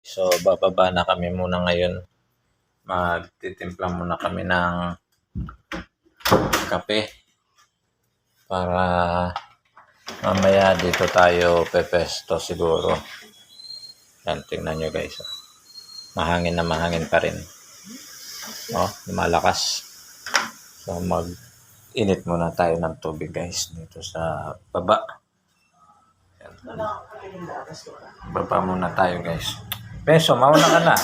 So, bababa na kami muna ngayon. Magtitimpla muna kami ng kape para mamaya dito tayo pepesto siguro. Yan, tingnan nyo guys. Mahangin na mahangin pa rin. Oh, lumalakas. So, mag init muna tayo ng tubig guys dito sa baba. Yan. Baba muna tayo guys. Peso, mauna ka na.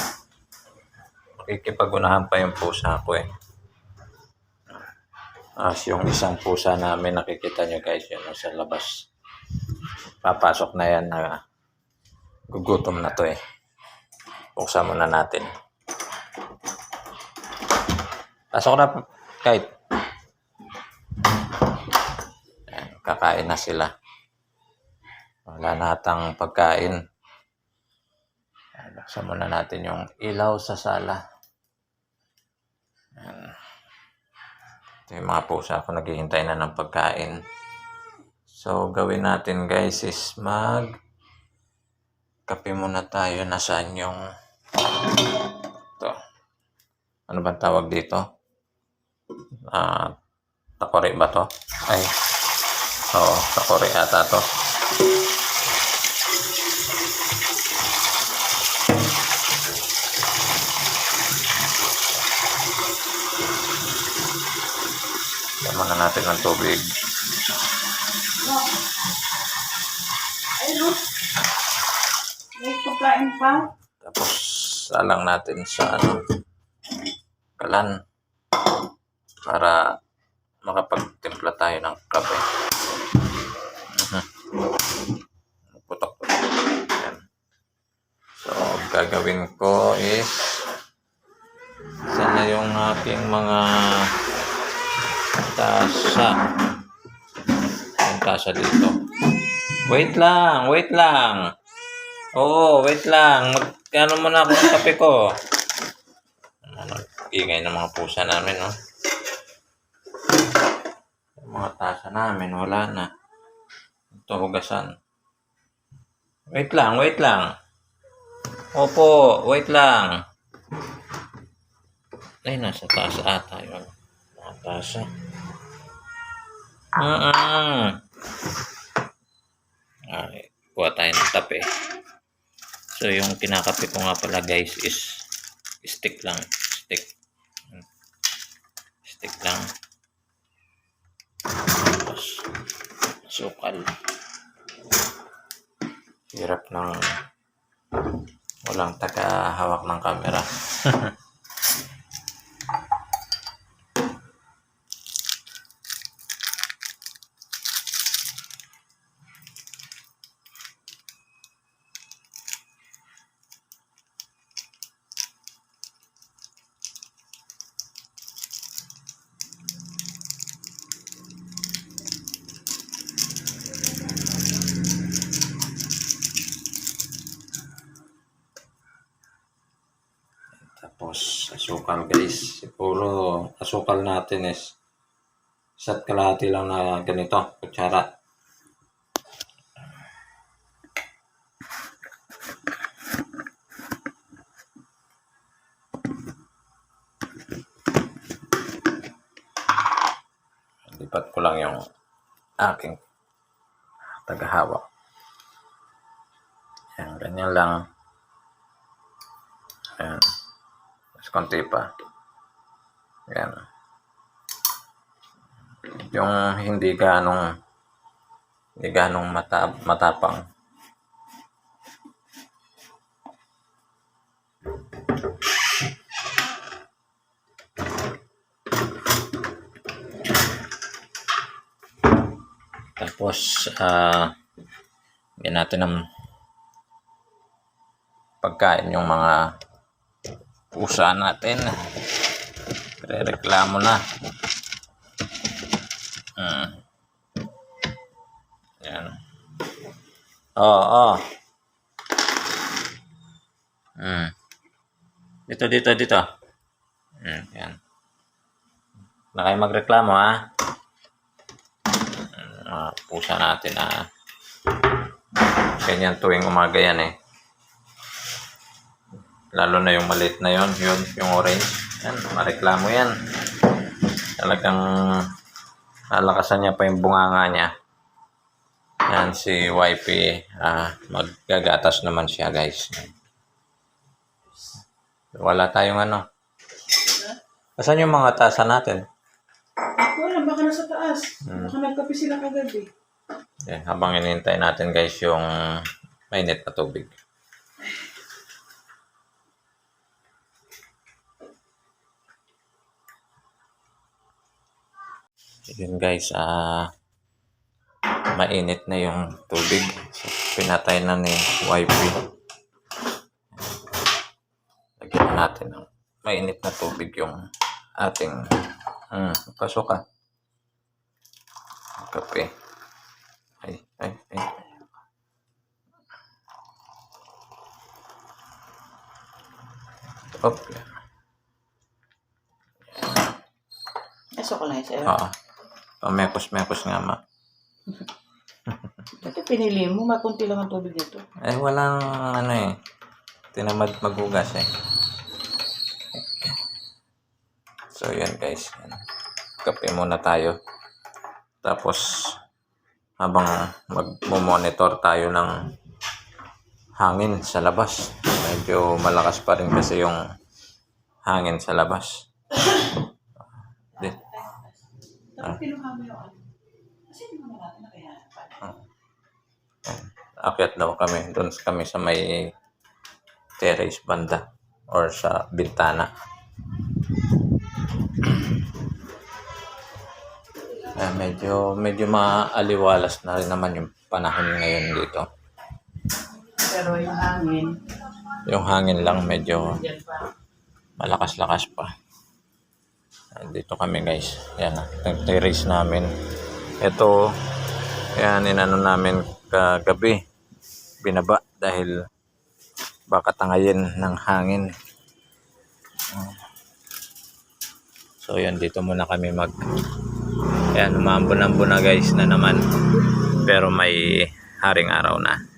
Makikipagunahan pa yung pusa ko eh. As yung isang pusa namin, nakikita nyo guys, yun sa labas. Papasok na yan na gugutom na to eh. Buksan muna natin. Pasok na, kahit. Kakain na sila. Wala na atang pagkain. Buksan muna natin yung ilaw sa sala. Ayan. Ito yung mga pusa ko naghihintay na ng pagkain. So, gawin natin guys is mag kape muna tayo. Nasaan yung ito. Ano bang tawag dito? Ah, takore ba to? Ay, oo, takore ata to. Lagyan muna natin ng tubig. Ayun. May pagkain pa. Tapos, salang natin sa ano, kalan para makapagtimpla tayo ng kape. Mhm. Putok. Yan. So, gagawin ko is sana yung aking mga tasa. Yung tasa dito. Wait lang, wait lang. Oo, wait lang. Magkano muna ako ng kape ko. Ano, ingay ng mga pusa namin, no? Mga tasa namin, wala na. Ito, hugasan. Wait lang, wait lang. Opo, wait lang. Ay, nasa taas ata yun. Mga tasa. Mm-mm. Ay, kuha tayo ng tape. So, yung kinakape ko nga pala guys is stick lang. Stick. Stick lang. Tapos, sukal. Hirap ng walang taga-hawak ng camera. Tapos, asukal guys. Siguro, asukal natin is isa't kalahati lang na ganito, kutsara. Lipat ko lang yung aking tagahawak. Yan, ganyan lang. Ayan. Konti pa. Yan. Yung hindi ganong hindi ganong mata, matapang. Tapos, uh, natin ng pagkain yung mga pusa natin. Re-reklamo na. Hmm. Yan. Oo, oh, oh. Hmm. Dito, dito, dito. Hmm, yan. Na kayo magreklamo, ha? Hmm, mga pusa natin, ha? Ganyan tuwing umaga yan, eh. Lalo na yung maliit na yon, yun, yung orange. Yan, mareklamo yan. Talagang lalakasan niya pa yung bunganga niya. Yan, si YP, ah, maggagatas naman siya, guys. Wala tayong ano. Asan yung mga tasa natin? Wala, baka nasa taas. Baka nagkape sila kagabi. Eh, habang inintay natin, guys, yung mainit na tubig. Yun guys, ah mainit na yung tubig. So, pinatay na ni YP. Lagyan na natin ng mainit na tubig yung ating hmm, pasok ka. Kape. Ay, ay, ay. Op. Aso ko lang sa'yo. Oo. Pamekos-mekos nga ma. Ito pinili mo, makunti lang ang tubig nito. Eh, walang ano eh. Tinamad maghugas eh. So, yan guys. Kape muna tayo. Tapos, habang mag-monitor tayo ng hangin sa labas. Medyo malakas pa rin kasi yung hangin sa labas. Tapos kinuha mo yung ano. Kasi hindi mo natin nakayanan pa. Akyat daw kami. Doon kami sa may terrace banda or sa bintana. Eh, medyo medyo maaliwalas na rin naman yung panahon ngayon dito. Pero yung hangin, Yung hangin lang medyo malakas-lakas pa. Ah, Dito kami guys. Yan, yung terrace namin. Ito, yan, inano namin kagabi. Binaba dahil baka tangayin ng hangin. Ah. So yan, dito muna kami mag... Yan, umambon-ambon na guys na naman. Pero may haring araw na.